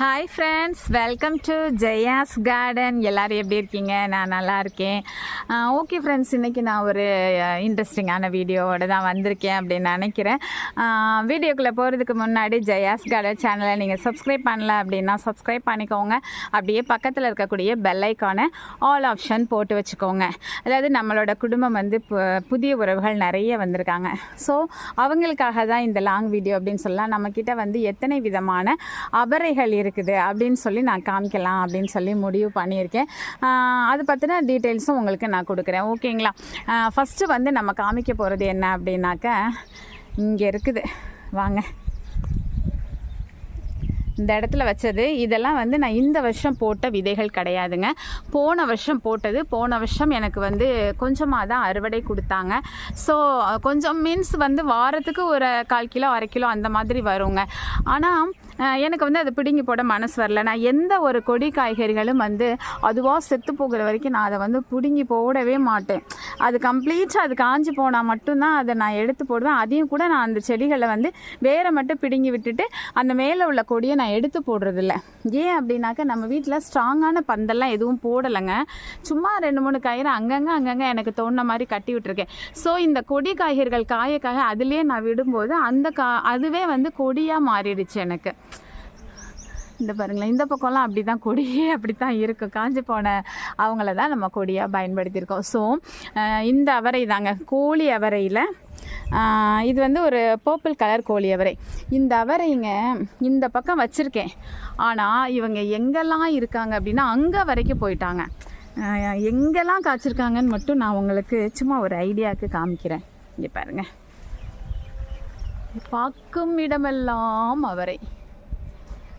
Hi friends welcome to Jaya's garden எல்லோரும் எப்படி இருக்கீங்க? நான் நல்லா இருக்கேன். ஓகே ஃப்ரெண்ட்ஸ் இன்றைக்கி நான் ஒரு இன்ட்ரெஸ்டிங்கான வீடியோவோட தான் வந்திருக்கேன் அப்படின்னு நினைக்கிறேன். வீடியோக்குள்ளே போகிறதுக்கு முன்னாடி ஜெயாஸ் கார்டன் சேனலை நீங்கள் சப்ஸ்கிரைப் பண்ணல அப்படின்னா சப்ஸ்கிரைப் பண்ணிக்கோங்க. அப்படியே பக்கத்தில் இருக்கக்கூடிய பெல்லைக்கான ஆல் ஆப்ஷன் போட்டு வச்சுக்கோங்க. அதாவது நம்மளோட குடும்பம் வந்து பு- புதிய உறவுகள் நிறைய வந்திருக்காங்க. ஸோ அவங்களுக்காக தான் இந்த லாங் வீடியோ அப்படின்னு சொல்லலாம். நம்மக்கிட்ட வந்து எத்தனை விதமான அபரைகள் இருக்குது இருக்குது அப்படின்னு சொல்லி நான் காமிக்கலாம் அப்படின்னு சொல்லி முடிவு பண்ணியிருக்கேன். அது பற்றின டீட்டெயில்ஸும் உங்களுக்கு நான் கொடுக்குறேன். ஓகேங்களா? ஃபஸ்ட்டு வந்து நம்ம காமிக்க போகிறது என்ன அப்படின்னாக்க இங்கே இருக்குது. வாங்க. இந்த இடத்துல வச்சது இதெல்லாம் வந்து நான் இந்த வருஷம் போட்ட விதைகள் கிடையாதுங்க. போன வருஷம் போட்டது போன வருஷம் எனக்கு வந்து கொஞ்சமாக தான் அறுவடை கொடுத்தாங்க. ஸோ கொஞ்சம் மீன்ஸ் வந்து வாரத்துக்கு ஒரு கால் கிலோ அரை கிலோ அந்த மாதிரி வருங்க. ஆனால் எனக்கு வந்து அதை பிடுங்கி போட மனசு வரல. நான் எந்த ஒரு கொடி காய்கறிகளும் வந்து அதுவாக செத்து போகிற வரைக்கும் நான் அதை வந்து பிடுங்கி போடவே மாட்டேன். அது கம்ப்ளீட்டாக அது காஞ்சி போனால் மட்டும்தான் அதை நான் எடுத்து போடுவேன். அதையும் கூட நான் அந்த செடிகளை வந்து வேற மட்டும் பிடுங்கி விட்டுட்டு அந்த மேலே உள்ள கொடியை நான் எடுத்து போடுறதில்ல. ஏன் அப்படின்னாக்க நம்ம வீட்டில் ஸ்ட்ராங்கான பந்தெல்லாம் எதுவும் போடலைங்க. சும்மா ரெண்டு மூணு கயிறு அங்கங்கே அங்கங்கே எனக்கு தோணுன மாதிரி கட்டி விட்டுருக்கேன். ஸோ இந்த கொடி காய்கறிகள் காயக்காக அதுலேயே நான் விடும்போது அந்த கா அதுவே வந்து கொடியாக மாறிடுச்சு எனக்கு. இந்த பாருங்களேன் இந்த பக்கம்லாம் அப்படி தான் கொடியே அப்படி தான் இருக்கும். காஞ்சி போன அவங்கள தான் நம்ம கொடியாக பயன்படுத்தியிருக்கோம். ஸோ இந்த அவரை தாங்க கோழி அவரையில் இது வந்து ஒரு பர்பிள் கலர் கோழி அவரை. இந்த அவரைங்க இந்த பக்கம் வச்சுருக்கேன். ஆனால் இவங்க எங்கெல்லாம் இருக்காங்க அப்படின்னா அங்கே வரைக்கும் போயிட்டாங்க. எங்கெல்லாம் காய்ச்சிருக்காங்கன்னு மட்டும் நான் உங்களுக்கு சும்மா ஒரு ஐடியாவுக்கு காமிக்கிறேன். இங்கே பாருங்கள் பார்க்கும் இடமெல்லாம் அவரை.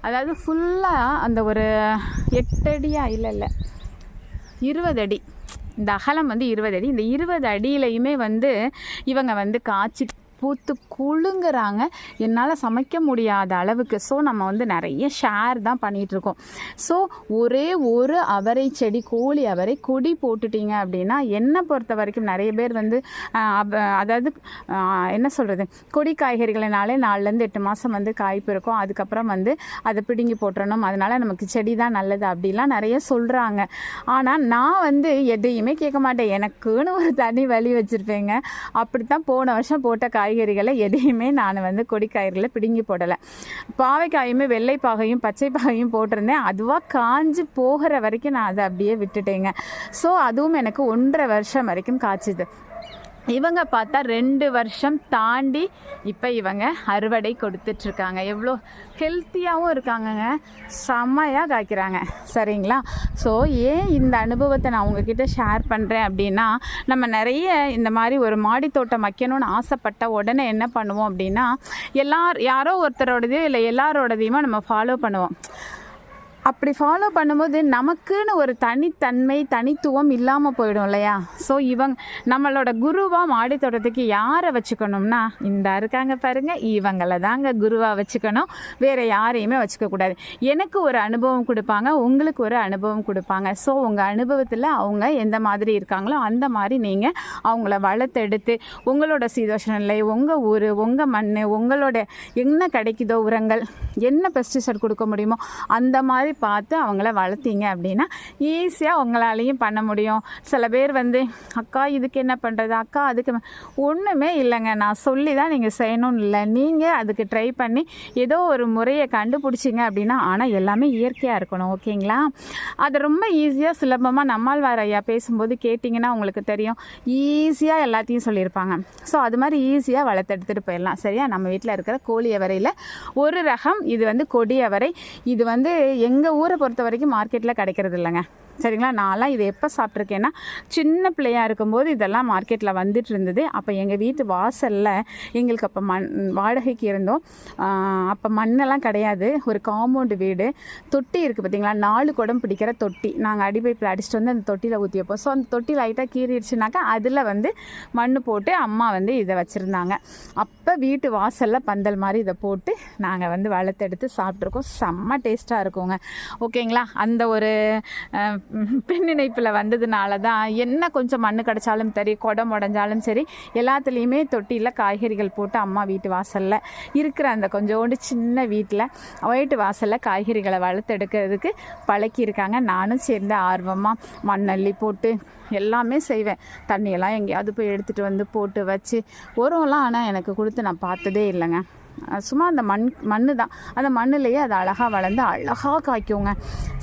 அதாவது ஃபுல்லாக அந்த ஒரு எட்டடியா இல்லை இல்லை. இருபது அடி இந்த அகலம் வந்து இருபது அடி இந்த இருபது அடியிலையுமே வந்து இவங்க வந்து காய்ச்சி பூத்து குழுங்குறாங்க என்னால் சமைக்க முடியாத அளவுக்கு. ஸோ நம்ம வந்து நிறைய ஷேர் தான் பண்ணிகிட்ருக்கோம் ஸோ ஒரே ஒரு அவரை செடி கோழி அவரை கொடி போட்டுட்டீங்க அப்படின்னா என்னை பொறுத்த வரைக்கும் நிறைய பேர் வந்து அதாவது என்ன சொல்கிறது கொடி காய்கறிகளினாலே நாலுலேருந்து எட்டு மாதம் வந்து காய்ப்பு இருக்கும். அதுக்கப்புறம் வந்து அதை பிடுங்கி போட்டுறணும். அதனால் நமக்கு செடி தான் நல்லது அப்படிலாம் நிறைய சொல்கிறாங்க ஆனால் நான் வந்து எதையுமே கேட்க மாட்டேன். எனக்குன்னு ஒரு தனி வழி வச்சுருப்பேங்க. அப்படித்தான் போன வருஷம் போட்ட காய் காய்கறிகளை எதையுமே நான் வந்து கொடி காய்கறிகளை பிடுங்கி போடலை. பாவைக்காயுமே வெள்ளை பாகையும் பச்சை பாகையும் போட்டிருந்தேன். அதுவாக காஞ்சு போகிற வரைக்கும் நான் அதை அப்படியே விட்டுட்டேங்க. ஸோ அதுவும் எனக்கு ஒன்றரை வருஷம் வரைக்கும் காய்ச்சிது. இவங்க பார்த்தா ரெண்டு வருஷம் தாண்டி இப்போ இவங்க அறுவடை கொடுத்துட்ருக்காங்க. எவ்வளோ ஹெல்த்தியாகவும் இருக்காங்கங்க. செம்மையாக காய்க்கிறாங்க. சரிங்களா? ஸோ ஏன் இந்த அனுபவத்தை நான் உங்ககிட்ட ஷேர் பண்ணுறேன் அப்படின்னா நம்ம நிறைய இந்த மாதிரி ஒரு மாடி தோட்டம் வைக்கணும்னு ஆசைப்பட்ட உடனே என்ன பண்ணுவோம் அப்படின்னா எல்லார் யாரோ ஒருத்தரோடதையோ இல்லை எல்லாரோடதையுமோ நம்ம ஃபாலோ பண்ணுவோம். அப்படி ஃபாலோ பண்ணும்போது நமக்குன்னு ஒரு தனித்தன்மை தனித்துவம் இல்லாமல் போயிடும் இல்லையா? ஸோ இவங்க நம்மளோட குருவாக மாடி தோட்டத்துக்கு யாரை வச்சுக்கணும்னா இந்த இருக்காங்க பாருங்கள் இவங்கள தாங்க குருவாக வச்சுக்கணும். வேறு யாரையுமே வச்சுக்கக்கூடாது எனக்கு ஒரு அனுபவம் கொடுப்பாங்க உங்களுக்கு ஒரு அனுபவம் கொடுப்பாங்க. ஸோ உங்கள் அனுபவத்தில் அவங்க எந்த மாதிரி இருக்காங்களோ அந்த மாதிரி நீங்கள் அவங்கள வளர்த்தெடுத்து உங்களோட சீதோஷ நிலை உங்கள் ஊர் உங்கள் மண் உங்களோட என்ன கிடைக்குதோ உரங்கள் என்ன பெஸ்டிசைட் கொடுக்க முடியுமோ அந்த மாதிரி பார்த்து அவங்கள வளர்த்தீங்க அப்படின்னா ஈஸியாக உங்களாலையும் பண்ண முடியும். சில பேர் வந்து அக்கா இதுக்கு என்ன பண்ணுறது அக்கா அதுக்கு ஒன்றுமே இல்லைங்க. நான் சொல்லி தான் நீங்கள் செய்யணும்னு இல்லை. நீங்கள் அதுக்கு ட்ரை பண்ணி ஏதோ ஒரு முறையை கண்டுபிடிச்சிங்க அப்படின்னா ஆனால் எல்லாமே இயற்கையாக இருக்கணும். ஓகேங்களா? அது ரொம்ப ஈஸியாக சுலபமாக நம்மாழ்வார் ஐயா பேசும்போது கேட்டிங்கன்னா உங்களுக்கு தெரியும். ஈஸியாக எல்லாத்தையும் சொல்லியிருப்பாங்க. ஸோ அது மாதிரி ஈஸியாக வளர்த்தெடுத்துட்டு போயிடலாம். சரியா? நம்ம வீட்டில் இருக்கிற கோழி அவரையில் ஒரு ரகம் இது வந்து கொடி அவரை இது வந்து எங் எங்கள் ஊரை பொறுத்த வரைக்கும் மார்க்கெட்டில் கிடைக்கிறது இல்லைங்க. சரிங்களா? நான்லாம் இது எப்போ சாப்பிட்ருக்கேன்னா சின்ன பிள்ளையாக இருக்கும்போது இதெல்லாம் மார்க்கெட்டில் வந்துட்டு இருந்தது. அப்போ எங்கள் வீட்டு வாசலில் எங்களுக்கு அப்போ மண் வாடகைக்கு இருந்தோம். அப்போ மண்ணெல்லாம் கிடையாது. ஒரு காம்பவுண்டு வீடு. தொட்டி இருக்குது பார்த்தீங்களா நாலு குடம் பிடிக்கிற தொட்டி. நாங்கள் அடிப்பைப்பில் அடிச்சுட்டு வந்து அந்த தொட்டியில் ஊற்றி வைப்போம் ஸோ அந்த தொட்டி லைட்டாக கீறிடுச்சுனாக்கா அதில் வந்து மண் போட்டு அம்மா வந்து இதை வச்சுருந்தாங்க. அப்போ வீட்டு வாசலில் பந்தல் மாதிரி இதை போட்டு நாங்கள் வந்து வளர்த்தெடுத்து சாப்பிட்ருக்கோம் செம்ம டேஸ்ட்டாக இருக்குங்க. ஓகேங்களா? அந்த ஒரு அஹ், பின்னிணைப்பில் வந்ததுனால தான் என்ன கொஞ்சம் மண்ணு கிடச்சாலும் சரி குடம் உடஞ்சாலும் சரி எல்லாத்துலேயுமே தொட்டியில் காய்கறிகள் போட்டு அம்மா வீட்டு வாசலில் இருக்கிற அந்த கொஞ்சோண்டு சின்ன வீட்டில் வீட்டு வாசலில் காய்கறிகளை வளர்த்தெடுக்கிறதுக்கு பழக்கியிருக்காங்க. நானும் சேர்ந்து ஆர்வமாக மண்ணள்ளி போட்டு எல்லாமே செய்வேன். தண்ணியெல்லாம் எங்கேயாவது போய் எடுத்துகிட்டு வந்து போட்டு வச்சு உரம்லாம் ஆனால் எனக்கு கொடுத்து நான் பார்த்ததே இல்லைங்க. சும்மா அந்த மண் மண்ணு தான் அந்த மண்ணுலேயே அது அழகாக வளர்ந்து அழகாக காய்க்குங்க.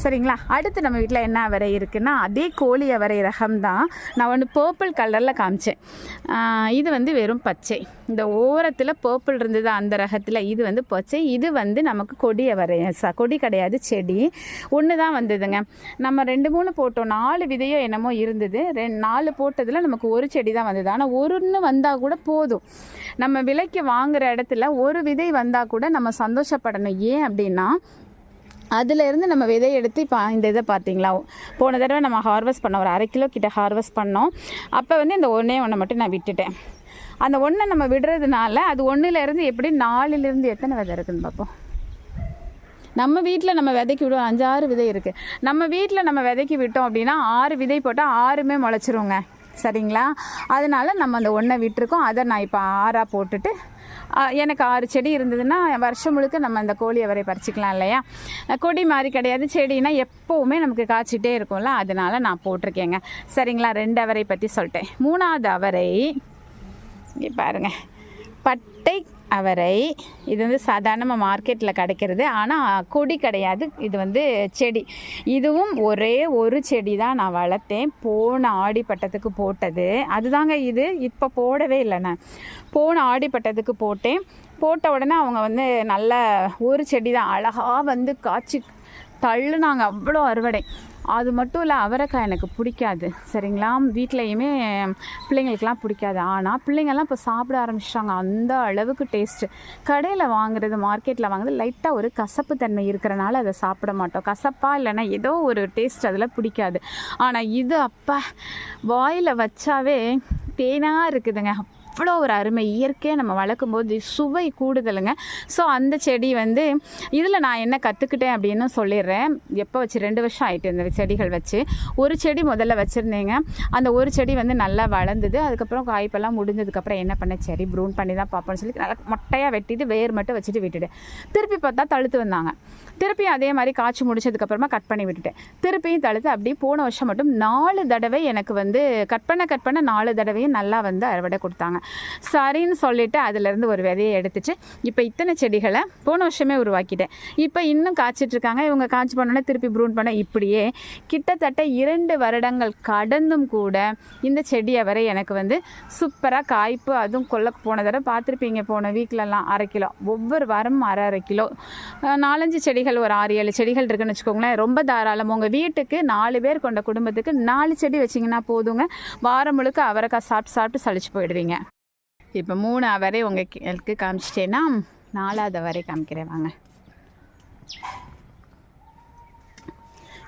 சரிங்களா? அடுத்து நம்ம வீட்டில் என்ன வரை இருக்குன்னா அதே கோழி அவரை ரகம் தான் நான் ஒன்று பர்பிள் கலரில் காமிச்சேன். இது வந்து வெறும் பச்சை. இந்த ஓரத்தில் பர்பிள் இருந்தது அந்த ரகத்தில் இது வந்து பச்சை இது வந்து நமக்கு கொடியை வரைய ச கொடி கிடையாது செடி. ஒன்று தான் வந்ததுங்க. நம்ம ரெண்டு மூணு போட்டோம் நாலு விதையோ என்னமோ இருந்தது. ரெண்டு நாலு போட்டதில் நமக்கு ஒரு செடி தான் வந்தது. ஆனால் ஒன்று வந்தால் கூட போதும். நம்ம விலைக்கு வாங்குகிற இடத்துல ஒரு விதை வந்தால் கூட நம்ம சந்தோஷப்படணும். ஏன் அப்படின்னா அதிலேருந்து நம்ம விதை எடுத்து இப்போ இந்த இதை பார்த்தீங்களா போன தடவை நம்ம ஹார்வெஸ்ட் பண்ணோம். ஒரு அரை கிலோ கிட்ட ஹார்வெஸ்ட் பண்ணோம். அப்போ வந்து இந்த ஒன்றே ஒன்றை மட்டும் நான் விட்டுட்டேன். அந்த ஒன்றை நம்ம விடுறதுனால அது ஒன்றுலேருந்து எப்படி நாலுலேருந்து எத்தனை விதை இருக்குதுன்னு பார்ப்போம். நம்ம வீட்டில் நம்ம விதைக்கு விடுவோம். அஞ்சாறு விதை இருக்குது நம்ம வீட்டில் நம்ம விதைக்கு விட்டோம் அப்படின்னா ஆறு விதை போட்டால் ஆறுமே முளைச்சிருங்க. சரிங்களா? அதனால நம்ம அந்த ஒன்றை விட்டுருக்கோம். அதை நான் இப்போ ஆறாக போட்டுட்டு எனக்கு ஆறு செடி இருந்ததுன்னா வருஷம் முழுக்க நம்ம அந்த கோழியை அவரை பறிச்சிக்கலாம் இல்லையா? கொடி மாதிரி கிடையாது. செடினா எப்போவுமே நமக்கு காய்ச்சிட்டே இருக்கும்ல. அதனால நான் போட்டிருக்கேங்க. சரிங்களா? ரெண்டு அவரை பற்றி சொல்லிட்டேன். மூணாவது அவரை இங்கே பாருங்க. பட்டை அவரை இது வந்து சாதாரணமாக மார்க்கெட்டில் கிடைக்கிறது. ஆனால் கொடி கிடையாது. இது வந்து செடி. இதுவும் ஒரே ஒரு செடி தான் நான் வளர்த்தேன். போன ஆடிப்பட்டத்துக்கு போட்டது. அதுதாங்க இது. இப்போ போடவே இல்லை நான். போன ஆடிப்பட்டத்துக்கு போட்டேன். போட்ட உடனே அவங்க வந்து நல்ல ஒரு செடி தான். அழகாக வந்து காய்ச்சி தள்ளுனாங்க. அவ்வளோ அறுவடை. அது மட்டும் இல்லை அவரைக்காய் எனக்கு பிடிக்காது. சரிங்களா? வீட்லேயுமே பிள்ளைங்களுக்கெல்லாம் பிடிக்காது. ஆனால் பிள்ளைங்கள்லாம் இப்போ சாப்பிட ஆரம்பிச்சிட்டாங்க. அந்த அளவுக்கு டேஸ்ட்டு கடையில் வாங்குறது மார்க்கெட்டில் வாங்குறது லைட்டாக ஒரு கசப்பு தன்மை இருக்கிறனால அதை சாப்பிட மாட்டோம். கசப்பாக இல்லைன்னா ஏதோ ஒரு டேஸ்ட் அதில் பிடிக்காது. ஆனால் இது அப்போ வாயில் வச்சாவே தேனாக இருக்குதுங்க. அவ்வளோ ஒரு அருமை. இயற்கையாக நம்ம வளர்க்கும் போது சுவை கூடுதலுங்க. ஸோ அந்த செடி வந்து இதில் நான் என்ன கற்றுக்கிட்டேன் அப்படின்னு சொல்லிடுறேன். எப்போ வச்சு ரெண்டு வருஷம் ஆயிட்டு இந்த செடிகள் வச்சு. ஒரு செடி முதல்ல வச்சுருந்தேங்க. அந்த ஒரு செடி வந்து நல்லா வளர்ந்தது. அதுக்கப்புறம் காய்ப்பெல்லாம் முடிஞ்சதுக்கப்புறம் என்ன பண்ணேன்? சரி ப்ரூன் பண்ணி தான் பார்ப்போம்னு சொல்லி நல்லா மொட்டையாக வெட்டிட்டு வேர் மட்டும் வச்சுட்டு விட்டுட்டு திருப்பி பார்த்தா தழுத்து வந்தாங்க. திருப்பியும் அதே மாதிரி காய்ச்சி முடிச்சதுக்கப்புறமா கட் பண்ணி விட்டுட்டேன். திருப்பியும் தழுத்து அப்படியே போன வருஷம் மட்டும் நாலு தடவை எனக்கு வந்து கட் பண்ண கட் பண்ண நாலு தடவையும் நல்லா வந்து அறுவடை கொடுத்தாங்க. சரின்னு சொல்லிட்டு அதுலேருந்து ஒரு விதையை எடுத்துச்சு. இப்போ இத்தனை செடிகளை போன வருஷமே உருவாக்கிட்டேன். இப்போ இன்னும் காய்ச்சிட்டு இருக்காங்க. இவங்க காய்ச்சி பண்ணோன்னே திருப்பி ப்ரூன் பண்ண இப்படியே கிட்டத்தட்ட இரண்டு வருடங்கள் கடந்தும் கூட இந்த செடியை வரை எனக்கு வந்து சூப்பராக காய்ப்பு அதுவும் கொல்ல போன தடவை பார்த்துருப்பீங்க போன வீட்டிலலாம் அரை கிலோ ஒவ்வொரு வாரமும் அரை அரை கிலோ நாலஞ்சு செடிகள் செடிகள் ஒரு ஆறு ஏழு செடிகள் இருக்குன்னு வச்சுக்கோங்களேன். ரொம்ப தாராளம் உங்கள் வீட்டுக்கு நாலு பேர் கொண்ட குடும்பத்துக்கு நாலு செடி வச்சிங்கன்னா போதுங்க. வாரம் முழுக்க அவரைக்காய் சாப்பிட்டு சாப்பிட்டு சளிச்சு போயிடுவீங்க. இப்போ மூணு அவரை உங்களுக்கு காமிச்சிட்டேன்னா நாலாவது அவரை காமிக்கிறேன் வாங்க.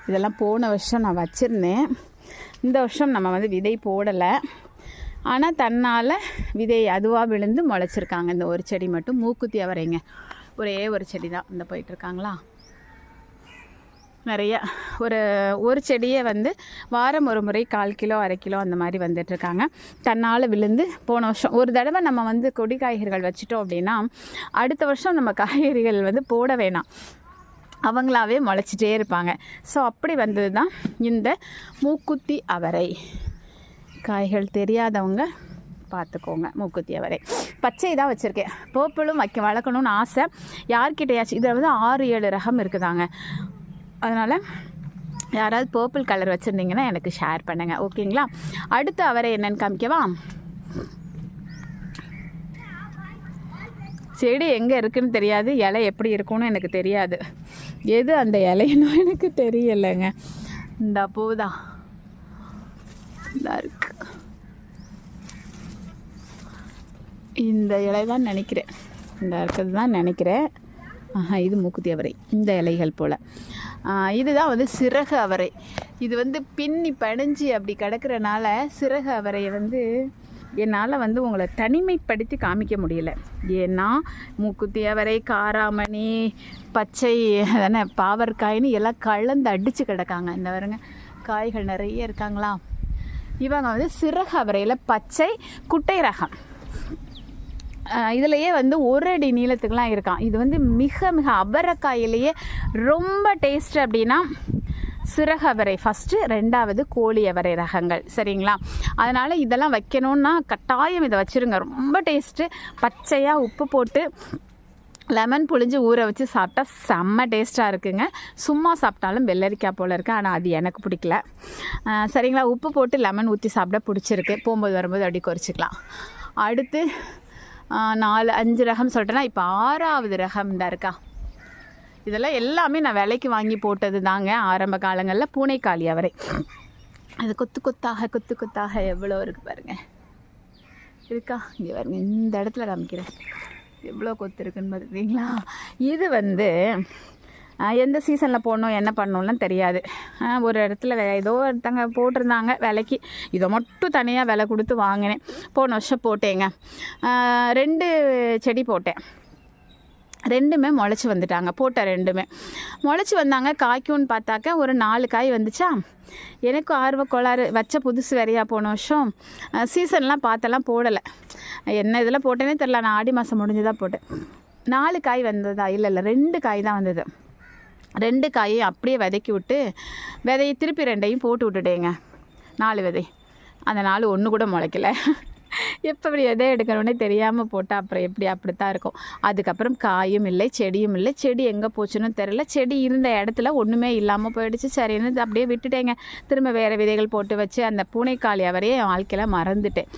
இதெல்லாம் போன வருஷம் நான் வச்சுருந்தேன். இந்த வருஷம் நம்ம வந்து விதை போடலை. ஆனால் தன்னால் விதை அதுவாக விழுந்து முளைச்சிருக்காங்க. இந்த ஒரு செடி மட்டும். மூக்குத்தி அவரைங்க. ஒரே ஒரு செடி தான் இந்த போயிட்டுருக்காங்களா நிறையா. ஒரு ஒரு செடியை வந்து வாரம் ஒரு முறை கால் கிலோ அரை கிலோ அந்த மாதிரி வந்துட்டுருக்காங்க. தன்னால் விழுந்து போன வருஷம். ஒரு தடவை நம்ம வந்து கொடி காய்கறிகள் வச்சுட்டோம் அப்படின்னா அடுத்த வருஷம் நம்ம காய்கறிகள் வந்து போட வேணாம். அவங்களாவே முளைச்சிட்டே இருப்பாங்க. ஸோ அப்படி வந்தது தான் இந்த மூக்குத்தி அவரை. காய்கள் தெரியாதவங்க பார்த்துக்கோங்க மூக்குத்தி அவரை. பச்சை தான் வச்சுருக்கேன். பர்பிளும் வைக்க வளர்க்கணும்னு ஆசை. யார்கிட்டையாச்சும் இதில் வந்து ஆறு ஏழு ரகம் இருக்குதாங்க. அதனால் யாராவது பர்பிள் கலர் வச்சுருந்தீங்கன்னா எனக்கு ஷேர் பண்ணுங்கள் ஓகேங்களா அடுத்து அவரை என்னன்னு காமிக்கவா? செடி எங்கே இருக்குன்னு தெரியாது இலை எப்படி இருக்கும்னு எனக்கு தெரியாது. எது அந்த இலைன்னு எனக்கு தெரியலைங்க. இந்த போதா இதா இருக்கு. இந்த இலை தான் நினைக்கிறேன். இந்த இருக்கிறது தான் நினைக்கிறேன். இது மூக்குத்தி அவரை. இந்த இலைகள் போல். இதுதான் வந்து சிறகு அவரை. இது வந்து பின்னி படைஞ்சு அப்படி கிடக்கிறனால சிறகு அவரையை வந்து என்னால் வந்து உங்களை தனிமைப்படுத்தி காமிக்க முடியல. ஏன்னா மூக்குத்தி அவரை காராமணி பச்சை தானே பாவற்காயின்னு எல்லாம் கலந்து அடித்து கிடக்காங்க. இந்த வருங்க காய்கள் நிறைய இருக்காங்களா இவங்க வந்து சிறகு அவரையில் பச்சை குட்டை ரகம். இதுலேயே வந்து ஒரு அடி நீளத்துக்குலாம் இருக்கான். இது வந்து மிக மிக அவரைக்காயிலேயே ரொம்ப டேஸ்ட் அப்படின்னா சிறகு அவரை. ஃபஸ்ட்டு ரெண்டாவது கோழி அவரை ரகங்கள். சரிங்களா? அதனால் இதெல்லாம் வைக்கணுன்னா கட்டாயம் இதை வச்சுருங்க. ரொம்ப டேஸ்ட்டு பச்சையாக உப்பு போட்டு லெமன் புழிஞ்சு ஊற வச்சு சாப்பிட்டா செம்ம டேஸ்ட்டாக இருக்குங்க. சும்மா சாப்பிட்டாலும் வெள்ளரிக்காய் போல் இருக்குது ஆனால் அது எனக்கு பிடிக்கல. சரிங்களா? உப்பு போட்டு லெமன் ஊற்றி சாப்பிட பிடிச்சிருக்கு. போகும்போது வரும்போது அப்படி குறைச்சிக்கலாம். அடுத்து நாலு அஞ்சு ரகம் சொல்லிட்டேன்னா இப்போ ஆறாவது ரகம் தான் இருக்கா? இதெல்லாம் எல்லாமே நான் விலைக்கு வாங்கி போட்டது தாங்க ஆரம்ப காலங்களில் பூனைக்காளி அவரை. அது கொத்து கொத்தாக கொத்து கொத்தாக எவ்வளோ இருக்குது பாருங்கள் இருக்கா? இங்கே பாருங்க இந்த இடத்துல காமிக்கிறேன். எவ்வளோ கொத்து இருக்குன்னு பார்த்துக்கிங்களா இது வந்து எந்த சீசனில் போடணும் என்ன பண்ணணும்லாம் தெரியாது. ஒரு இடத்துல ஏதோ ஒருத்தங்க போட்டிருந்தாங்க விலைக்கு. இதை மட்டும் தனியாக விலை கொடுத்து வாங்கினேன். போன வருஷம் போட்டேங்க. ரெண்டு செடி போட்டேன். ரெண்டுமே முளைச்சி வந்துட்டாங்க. போட்ட ரெண்டுமே. முளைச்சி வந்தாங்க காய்க்கும்னு பார்த்தாக்க ஒரு நாலு காய் வந்துச்சா? எனக்கும் ஆர்வ கோளாறு. வச்ச புதுசு வேறையா போன வருஷம் சீசன்லாம் பார்த்தெல்லாம் போடலை. என்ன இதில் போட்டேனே தெரில நான் ஆடி மாதம் முடிஞ்சு தான் போட்டேன். நாலு காய் வந்ததா? இல்லை இல்லை ரெண்டு காய் தான் வந்தது. ரெண்டு காயையும் அப்படியே விதைக்கி விட்டு விதையை திருப்பி ரெண்டையும் போட்டு விட்டுட்டேங்க. நாலு விதை. அந்த நாலு ஒன்று கூட முளைக்கல. எப்போ இப்படி எதை எடுக்கணும்னே தெரியாமல் போட்டால் அப்புறம் எப்படி அப்படித்தான் இருக்கும். அதுக்கப்புறம் காயும் இல்லை செடியும் இல்லை. செடி எங்கே போச்சுன்னு தெரில செடி இருந்த இடத்துல ஒன்றுமே இல்லாமல் போயிடுச்சு. சரின்னு அப்படியே விட்டுட்டேங்க. திரும்ப வேறு விதைகள் போட்டு வச்சு அந்த பூனைக்காளி அவரையே என் வாழ்க்கையில் மறந்துட்டேன்.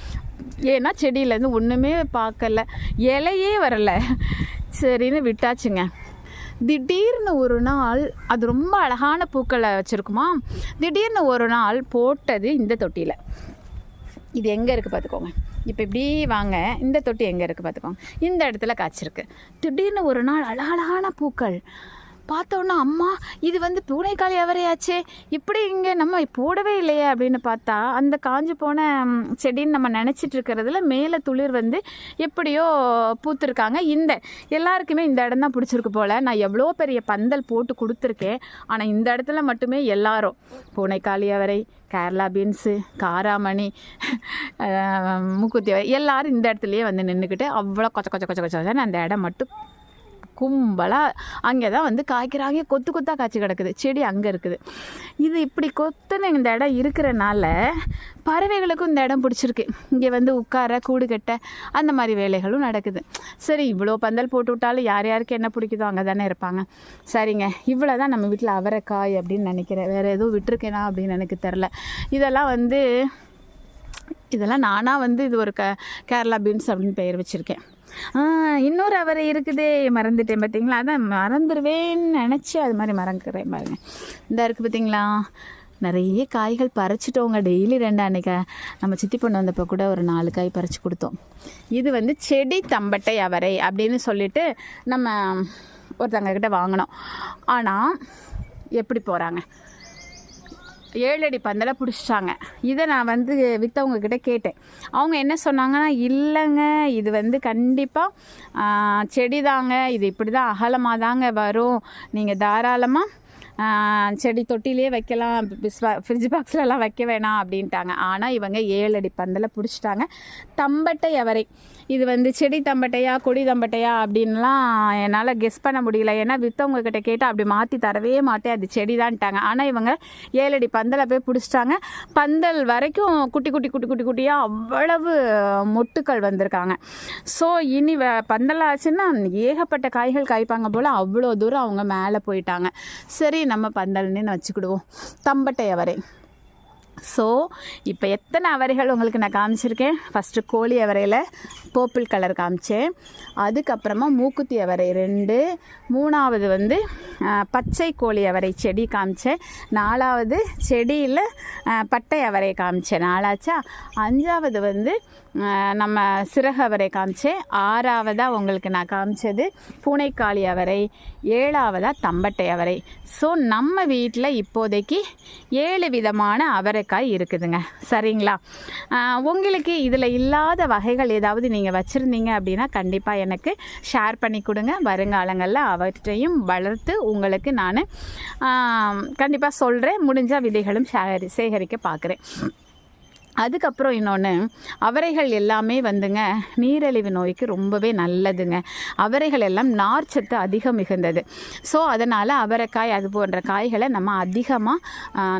ஏன்னா செடியிலேருந்து ஒன்றுமே பார்க்கல. இலையே வரலை. சரின்னு விட்டாச்சுங்க. திடீர்னு ஒரு நாள் அது ரொம்ப அழகான பூக்களை வச்சுருக்குமா? திடீர்னு ஒரு நாள் போட்டது இந்த தொட்டியில். இது எங்கே இருக்குது பார்த்துக்கோங்க இப்போ இப்படி வாங்க. இந்த தொட்டி எங்கே இருக்குது பார்த்துக்கோங்க இந்த இடத்துல காய்ச்சிருக்கு. திடீர்னு ஒரு நாள் அழகழகான பூக்கள். பார்த்தோன்னா அம்மா இது வந்து பூனைக்காளி அவரையாச்சே. இப்படி இங்கே நம்ம போடவே இல்லையே அப்படின்னு பார்த்தா அந்த காஞ்சு போன செடின்னு நம்ம நினச்சிட்டு இருக்கிறதுல மேலே துளிர் வந்து எப்படியோ பூத்துருக்காங்க. இந்த எல்லாருக்குமே இந்த இடம் தான் பிடிச்சிருக்கு போல். நான் எவ்வளோ பெரிய பந்தல் போட்டு கொடுத்துருக்கேன். ஆனால் இந்த இடத்துல மட்டுமே எல்லாரும் பூனைக்காளி அவரை கேரளா பீன்ஸு காராமணி மூக்குத்தி எல்லாரும் இந்த இடத்துலையே வந்து நின்றுக்கிட்டு அவ்வளோ கொச்ச கொச்ச கொச்ச கொச்சன்னு அந்த இடம் மட்டும் கும்பலாக அங்கே தான் வந்து காய்க்கிறாங்க. கொத்து கொத்தாக காய்ச்சி கிடக்குது. செடி அங்கே இருக்குது. இது இப்படி கொத்துன்னு இந்த இடம் இருக்கிறனால பறவைகளுக்கும் இந்த இடம் பிடிச்சிருக்கு. இங்கே வந்து உட்கார கூடு கட்ட அந்த மாதிரி வேலைகளும் நடக்குது. சரி இவ்வளோ பந்தல் போட்டு விட்டாலும் யார் யாருக்கு என்ன பிடிக்குதோ அங்கே தானே இருப்பாங்க. சரிங்க இவ்வளோ தான் நம்ம வீட்டில் அவரைக்காய் அப்படின்னு நினைக்கிறேன். வேறு எதுவும் விட்டுருக்கேனா அப்படின்னு எனக்கு தெரில இதெல்லாம் வந்து இதெல்லாம் நானாக வந்து இது ஒரு க கேரளா பீன்ஸ் அப்படின்னு பெயர் வச்சுருக்கேன். இன்னொரு அவரை இருக்குதே. மறந்துட்டேன் பார்த்தீங்களா அதான் மறந்துடுவேன்னு நினச்சி அது மாதிரி மறந்துக்கிறேன் பாருங்க. இந்த இருக்குது பார்த்தீங்களா நிறைய காய்கள் பறிச்சிட்டோங்க. டெய்லி ரெண்டு அன்னைக்கு. நம்ம சித்தி பொண்ணு வந்தப்போ கூட ஒரு நாலு காய் பறித்து கொடுத்தோம். இது வந்து செடி தம்பட்டை அவரை அப்படின்னு சொல்லிட்டு நம்ம ஒருத்தங்க கிட்ட வாங்கினோம். ஆனால் எப்படி போகிறாங்க ஏழடி பந்தலை பிடிச்சிட்டாங்க. இதை நான் வந்து விற்றவங்க கிட்ட கேட்டேன். அவங்க என்ன சொன்னாங்கன்னா இல்லைங்க இது வந்து கண்டிப்பாக செடி தாங்க இது இப்படி தான் அகலமாக தாங்க வரும். நீங்கள் தாராளமாக செடி தொட்டிலே வைக்கலாம் ஃப்ரிட்ஜ் பாக்ஸ்லலாம் வைக்க வேணாம் அப்படின்ட்டாங்க. ஆனால் இவங்க ஏழு அடி பந்தலை பிடிச்சிட்டாங்க. தம்பட்டை அவரை. இது வந்து செடி தம்பட்டையா கொடி தம்பட்டையா அப்படின்லாம் என்னால் கெஸ் பண்ண முடியல. ஏன்னா விற்றவங்க கிட்ட கேட்டால் அப்படி மாற்றி தரவே மாட்டேன். அது செடி தான்ட்டாங்க ஆனால் இவங்க ஏழடி பந்தலை போய் பிடிச்சிட்டாங்க. பந்தல் வரைக்கும் குட்டி குட்டி குட்டி குட்டி குட்டியாக அவ்வளவு மொட்டுக்கள் வந்திருக்காங்க. ஸோ இனி வ பந்தல் ஆச்சுன்னா ஏகப்பட்ட காய்கள் காய்ப்பாங்க போல் அவ்வளோ தூரம் அவங்க மேலே போயிட்டாங்க. சரி நம்ம பந்தல்னு வச்சுக்கிடுவோம். தம்பட்டை அவரை. ஸோ இப்போ எத்தனை அவரைகள் உங்களுக்கு நான் காமிச்சிருக்கேன்? ஃபஸ்ட்டு கோழி அவரையில் பர்பிள் கலர் காமிச்சேன். அதுக்கப்புறமா மூக்குத்தி அவரை ரெண்டு. மூணாவது வந்து பச்சை கோழி அவரை செடி காமிச்சேன். நாலாவது செடியில் பட்டை அவரை காமிச்சேன். நாலாச்சா? அஞ்சாவது வந்து நம்ம சிறகு அவரை காமிச்சேன் ஆறாவதாக உங்களுக்கு நான் காமிச்சது பூனைக்காளி அவரை ஏழாவதாக தம்பட்டை அவரை. ஸோ நம்ம வீட்டில் இப்போதைக்கு ஏழு விதமான அவரைக்காய் இருக்குதுங்க. சரிங்களா? உங்களுக்கு இதில் இல்லாத வகைகள் ஏதாவது நீங்கள் வச்சுருந்தீங்க அப்படின்னா கண்டிப்பாக எனக்கு ஷேர் பண்ணி கொடுங்க. வருங்காலங்களில் அவற்றையும் வளர்த்து உங்களுக்கு நான் கண்டிப்பாக சொல்கிறேன் முடிஞ்சால் விதைகளும் சேகரி சேகரிக்க பார்க்குறேன் அதுக்கப்புறம் இன்னொன்று அவரைகள் எல்லாமே வந்துங்க நீரழிவு நோய்க்கு ரொம்பவே நல்லதுங்க. அவரைகள் எல்லாம் நார் சத்து அதிகம் மிகுந்தது. ஸோ அதனால் அவரைக்காய் அது போன்ற காய்களை நம்ம அதிகமாக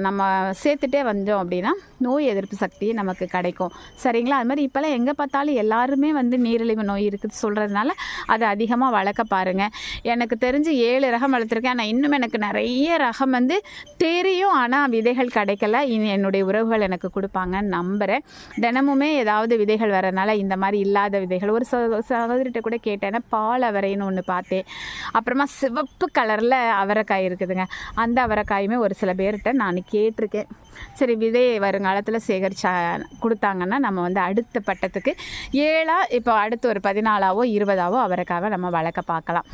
நம்ம சேர்த்துட்டே வந்தோம் அப்படின்னா நோய் எதிர்ப்பு சக்தி நமக்கு கிடைக்கும். சரிங்களா? அது மாதிரி இப்போல்லாம் எங்கே பார்த்தாலும் எல்லாருமே வந்து நீரிழிவு நோய் இருக்குது சொல்கிறதுனால அதை அதிகமாக வளர்க்க பாருங்கள் எனக்கு தெரிஞ்சு ஏழு ரகம் வளர்த்துருக்கேன். ஆனால் இன்னும் எனக்கு நிறைய ரகம் வந்து தெரியும். ஆனால் விதைகள் கிடைக்கல. இனி என்னுடைய உறவுகள் எனக்கு கொடுப்பாங்கன்னு நான் நம்புகிறேன் தினமுமே ஏதாவது விதைகள் வரனால இந்த மாதிரி இல்லாத விதைகள். ஒரு ச- சகோதரிட்ட கூட கேட்டேன்னா பால் அவரைன்னு ஒன்று பார்த்தேன். அப்புறமா சிவப்பு கலரில் அவரைக்காய் இருக்குதுங்க. அந்த அவரைக்காயுமே ஒரு சில பேர்கிட்ட நான் கேட்டிருக்கேன். சரி விதையை வருங்காலத்தில் சேகரிச்சா கொடுத்தாங்கன்னா நம்ம வந்து அடுத்த பட்டத்துக்கு ஏழாக இப்போ அடுத்து ஒரு பதினாலாவோ இருபதாவோ அவரைக்காவை நம்ம வளர்க்க பார்க்கலாம்.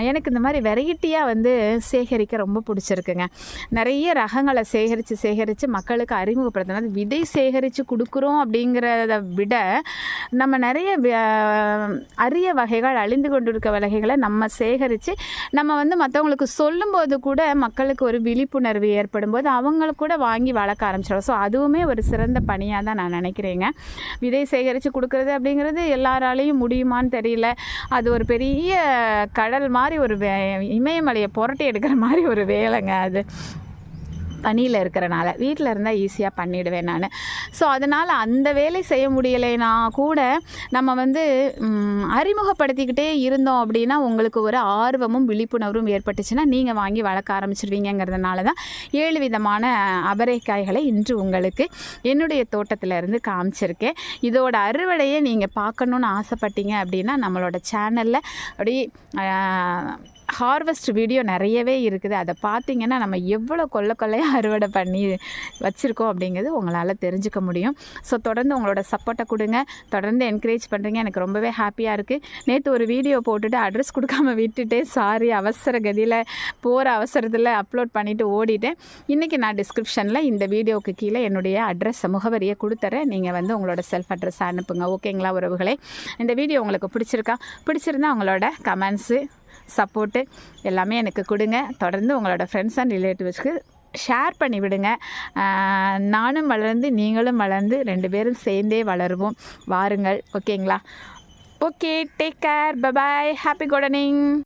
எனக்கு இந்த மாதிரி வெரைட்டியாக வந்து சேகரிக்க ரொம்ப பிடிச்சிருக்குங்க. நிறைய ரகங்களை சேகரித்து சேகரித்து மக்களுக்கு அறிமுகப்படுத்தினது. விதை சேகரித்து கொடுக்குறோம் அப்படிங்கிறத விட நம்ம நிறைய அரிய வகைகள் அழிந்து கொண்டிருக்க வகைகளை நம்ம சேகரித்து நம்ம வந்து மற்றவங்களுக்கு சொல்லும்போது கூட மக்களுக்கு ஒரு விழிப்புணர்வு ஏற்படும் போது அவங்களுக்கு கூட வாங்கி வளர்க்க ஆரம்பிச்சிடும் ஸோ அதுவுமே ஒரு சிறந்த பணியாக தான் நான் நினைக்கிறேங்க. விதை சேகரித்து கொடுக்குறது அப்படிங்கிறது எல்லாராலையும் முடியுமான்னு தெரியல. அது ஒரு பெரிய கடல் மாதிரி ஒரு வே இமயமலையை புரட்டி எடுக்கிற மாதிரி ஒரு வேலைங்க அது. பணியில் இருக்கிறனால வீட்டில் இருந்தால் ஈஸியாக பண்ணிடுவேன் நான். ஸோ அதனால் அந்த வேலை செய்ய முடியலைனா கூட நம்ம வந்து அறிமுகப்படுத்திக்கிட்டே இருந்தோம் அப்படின்னா உங்களுக்கு ஒரு ஆர்வமும் விழிப்புணர்வும் ஏற்பட்டுச்சுன்னா நீங்கள் வாங்கி வளர்க்க ஆரம்பிச்சிருவீங்கிறதுனால தான் ஏழு விதமான அபரைக்காய்களை இன்று உங்களுக்கு என்னுடைய தோட்டத்தில் இருந்து காமிச்சிருக்கேன். இதோட அறுவடையை நீங்கள் பார்க்கணுன்னு ஆசைப்பட்டீங்க அப்படின்னா நம்மளோட சேனலில் அப்படி ஹார்வெஸ்ட் வீடியோ நிறையவே இருக்குது. அதை பார்த்தீங்கன்னா நம்ம எவ்வளோ கொல்ல கொள்ளையாக அறுவடை பண்ணி வச்சுருக்கோம் அப்படிங்கிறது உங்களால் தெரிஞ்சுக்க முடியும். ஸோ தொடர்ந்து உங்களோட சப்போர்ட்டை கொடுங்க. தொடர்ந்து என்கரேஜ் பண்ணுறீங்க எனக்கு ரொம்பவே ஹாப்பியாக இருக்குது நேற்று ஒரு வீடியோ போட்டுட்டு அட்ரஸ் கொடுக்காம விட்டுட்டு சாரி அவசர கதியில் போகிற அவசரத்தில் அப்லோட் பண்ணிவிட்டு ஓடிட்டேன். இன்றைக்கி நான் டிஸ்கிரிப்ஷனில் இந்த வீடியோவுக்கு கீழே என்னுடைய அட்ரஸ் முகவரியை கொடுத்துறேன். நீங்கள் வந்து உங்களோட செல்ஃப் அட்ரஸ் அனுப்புங்க. ஓகேங்களா உறவுகளே? இந்த வீடியோ உங்களுக்கு பிடிச்சிருக்கா? பிடிச்சிருந்தா உங்களோட கமெண்ட்ஸு சப்போர்ட்டு எல்லாமே எனக்கு கொடுங்க. தொடர்ந்து உங்களோட ஃப்ரெண்ட்ஸ் அண்ட் ரிலேட்டிவ்ஸ்க்கு ஷேர் பண்ணி விடுங்க. நானும் வளர்ந்து நீங்களும் வளர்ந்து ரெண்டு பேரும் சேர்ந்தே வளருவோம். வாருங்கள். ஓகேங்களா? Okay take care bye bye happy gardening